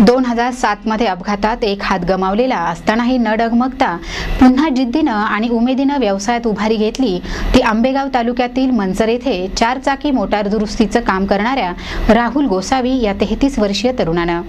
दोन हजार सातमध्ये अपघातात एक हात गमावलेला असतानाही न डगमगता पुन्हा जिद्दीनं आणि उमेदीनं व्यवसायात उभारी घेतली. ती आंबेगाव तालुक्यातील मंचर येथे चारचाकी मोटार दुरुस्तीचं काम करणाऱ्या राहुल गोसावी या तेहतीस वर्षीय तरुणानं.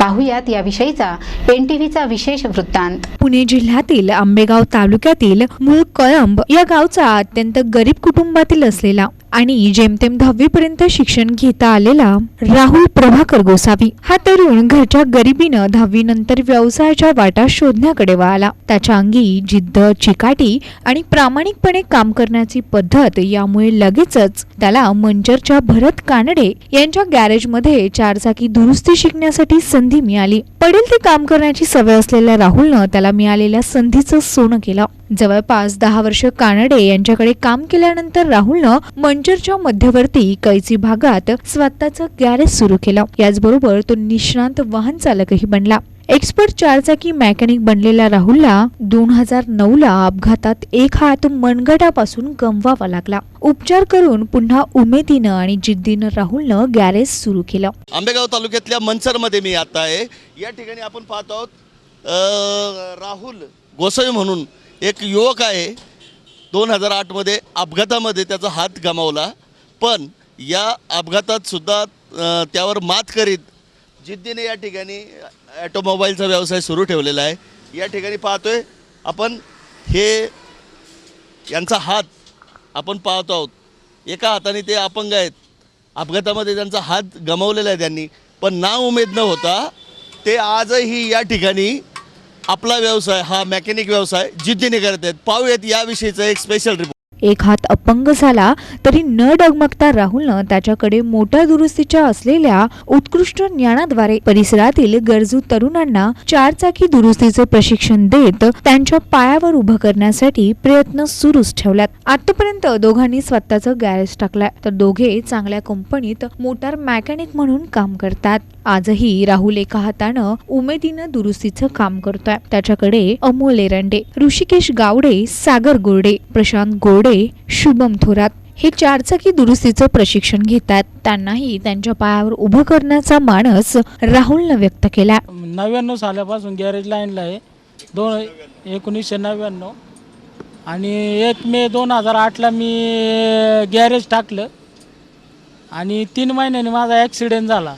पाहुयात याविषयीचा एन टी व्हीचा विशेष वृत्तांत. पुणे जिल्ह्यातील आंबेगाव तालुक्यातील मूळ कळंब या गावचा अत्यंत गरीब कुटुंबातील असलेला आणि जेमतेम दहावीपर्यंत शिक्षण घेता आलेला राहुल प्रभाकर गोसावी हा तरुण घरच्या गरिबीनं दहावी नंतर व्यवसायाच्या वाटा शोधण्याकडे वळाला. त्याच्या अंगी जिद्द चिकाटी आणि प्रामाणिकपणे काम करण्याची पद्धत यामुळे लगेचच त्याला मंचरच्या भरत कानडे यांच्या गॅरेजमध्ये चारचाकी दुरुस्ती शिकण्यासाठी संधी मिळाली. पडेल ते काम करण्याची सवय असलेल्या राहुलनं त्याला मिळालेल्या संधीचं सोनं केलं. जवळपास दहा वर्ष कानडे यांच्याकडे काम केल्यानंतर राहुलनं मंचरच्या मध्यवर्ती कैची भागात स्वतःचं गॅरेज सुरू केलं. याचबरोबर तो निष्णांत वाहन चालकही बनला. एक्सपर्ट चारचाकी मेकॅनिक बनलेल्या राहुलला दोन हजार नऊ ला अपघातात एक हात मनगटापासून गमवावा लागला. उपचार करून पुन्हा उमेदीनं आणि जिद्दीनं राहुलनं गॅरेज सुरू केलं. आंबेगाव तालुक्यातल्या मनसरमध्ये मी आता आहे. या ठिकाणी आपण पाहत आहोत राहुल गोसावी म्हणून एक युवक आहे. दोन हजार आठमध्ये अपघातामध्ये त्याचा हात गमावला. पण या अपघातात सुद्धा त्यावर मात करीत जिद्दीने या ठिकाणी ॲटोमोबाईलचा व्यवसाय सुरू ठेवलेला आहे. या ठिकाणी पाहतोय आपण हे यांचा हात आपण पाहतो आहोत. एका हाताने ते अपंग आहेत. अपघातामध्ये त्यांचा हात गमावलेला आहे त्यांनी. पण ना उमेद न होता ते आजही या ठिकाणी आपला व्यवसाय हा मेकॅनिक व्यवसाय जिद्दीने करत आहेत. पाहूयात याविषयीचा एक स्पेशल रिपोर्ट एक हात अपंग झाला तरी न डगमगता राहुलनं त्याच्याकडे मोठ्या दुरुस्तीच्या असलेल्या उत्कृष्ट ज्ञानाद्वारे परिसरातील गरजू तरुणांना चारचाकी दुरुस्तीचे प्रशिक्षण देत त्यांच्या पायावर उभं करण्यासाठी प्रयत्न सुरूच ठेवल्यात. आतापर्यंत दोघांनी स्वतःचं गॅरेज टाकलाय. तर दोघे चांगल्या कंपनीत मोटार मेकॅनिक म्हणून काम करतात. आजही राहुल एका हातानं उमेदीनं दुरुस्तीचं काम करतोय. त्याच्याकडे अमोल एरंडे ऋषिकेश गावडे सागर गोरडे प्रशांत गोरडे शुभम थोरात हे चारचाकी दुरुस्तीचं प्रशिक्षण घेतात त्यांनाही त्यांच्या पायावर उभं करण्याचा मानस राहुलनं व्यक्त केला नव्याण्णव सालापासून गॅरेज लाईनला आहे. दोन एकोणीसशे नव्याण्णव. आणि एक मे दोन हजार आठला मी गॅरेज टाकलं. आणि तीन महिन्यांनी माझा ॲक्सिडेंट झाला.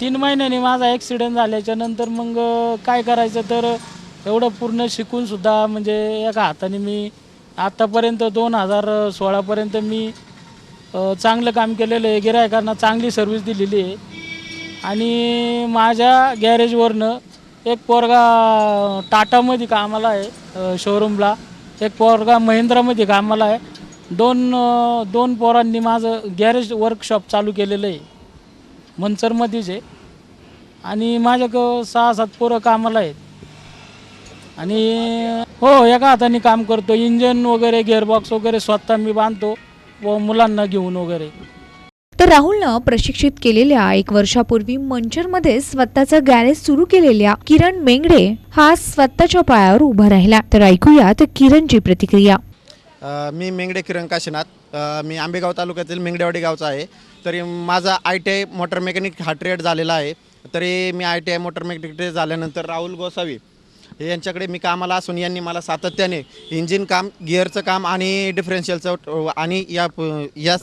तीन महिन्यांनी माझा ॲक्सिडेंट झाल्याच्यानंतर मग काय करायचं तर एवढं पूर्ण शिकूनसुद्धा म्हणजे एका हाताने मी आत्तापर्यंत दोन हजार सोळापर्यंत मी चांगलं काम केलेलं आहे. गिरायकांना चांगली सर्व्हिस दिलेली आहे. आणि माझ्या गॅरेजवरनं एक पोरगा टाटामध्ये कामाला आहे शोरूमला एक पोरगा महिंद्रामध्ये कामाला आहे. दोन दोन पोरांनी माझं गॅरेज वर्कशॉप चालू केलेलं आहे. मंचरमध्येच आहे. आणि माझ्याकडं सहा सात पोरं कामाला आहेत. आणि हो, हो एका हाताने काम करतो. इंजन वगैरे गिअरबॉक्स वगैरे स्वतः मी बांधतो व मुलांना घेऊन वगैरे. तर राहुलनं प्रशिक्षित केलेल्या एक वर्षापूर्वी मंचरमध्ये स्वतःचा गॅरेज सुरू केलेल्या किरण मेंगडे हा स्वतःच्या पायावर उभा राहिला. तर ऐकूया तर किरणची प्रतिक्रिया. मी मेंगडे किरण काशीनाथ. मी आंबेगाव तालुक्यातील मेंगडेवाडी गावचा आहे. तरी माझा I T I motor mechanic हा ट्रेड झालेला आहे. तरी मी I T I motor mechanic trade झाल्यानंतर राहुल गोसावी यांच्याकडे मी कामाला असून यांनी मला सातत्याने इंजिन काम गिअरचं काम आणि डिफरेन्शियलचं आणि या या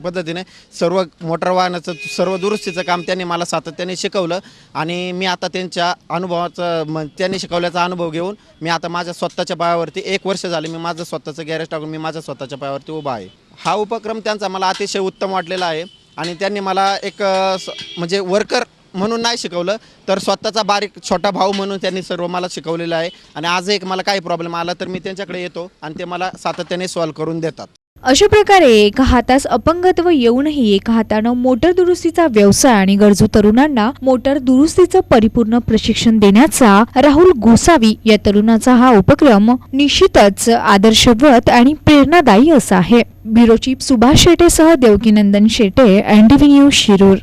पद्धतीने सर्व मोटर वाहनाचं सर्व दुरुस्तीचं काम त्यांनी मला सातत्याने शिकवलं. आणि मी आता त्यांच्या अनुभवाचं म त्यांनी शिकवल्याचा अनुभव घेऊन मी आता माझ्या स्वतःच्या पायावरती एक वर्ष झाले मी माझं स्वतःचं गॅरेज टाकून मी माझ्या स्वतःच्या पायावरती उभा आहे. हा उपक्रम त्यांचा मला अतिशय उत्तम वाटलेला आहे. आणि त्यांनी मला एक स- म्हणजे वर्कर म्हणून नाही शिकवलं तर स्वतःचा बारीक छोटा भाऊ म्हणून त्यांनी सर्व मला शिकवलेलं आहे. आणि आज एक मला काही प्रॉब्लेम आला तर मी त्यांच्याकडे येतो आणि ते मला सातत्याने सॉल्व्ह करून देतात. अशा प्रकारे एका हातास अपंगत्व येऊनही एका हातानं मोटर दुरुस्तीचा व्यवसाय आणि गरजू तरुणांना मोटर दुरुस्तीचं परिपूर्ण प्रशिक्षण देण्याचा राहुल गोसावी या तरुणाचा हा उपक्रम निश्चितच आदर्शवत आणि प्रेरणादायी असा आहे. ब्युरो चीफ सुभाष शेटेसह देवकीनंदन शेटे अँड न्यूज शिरूर.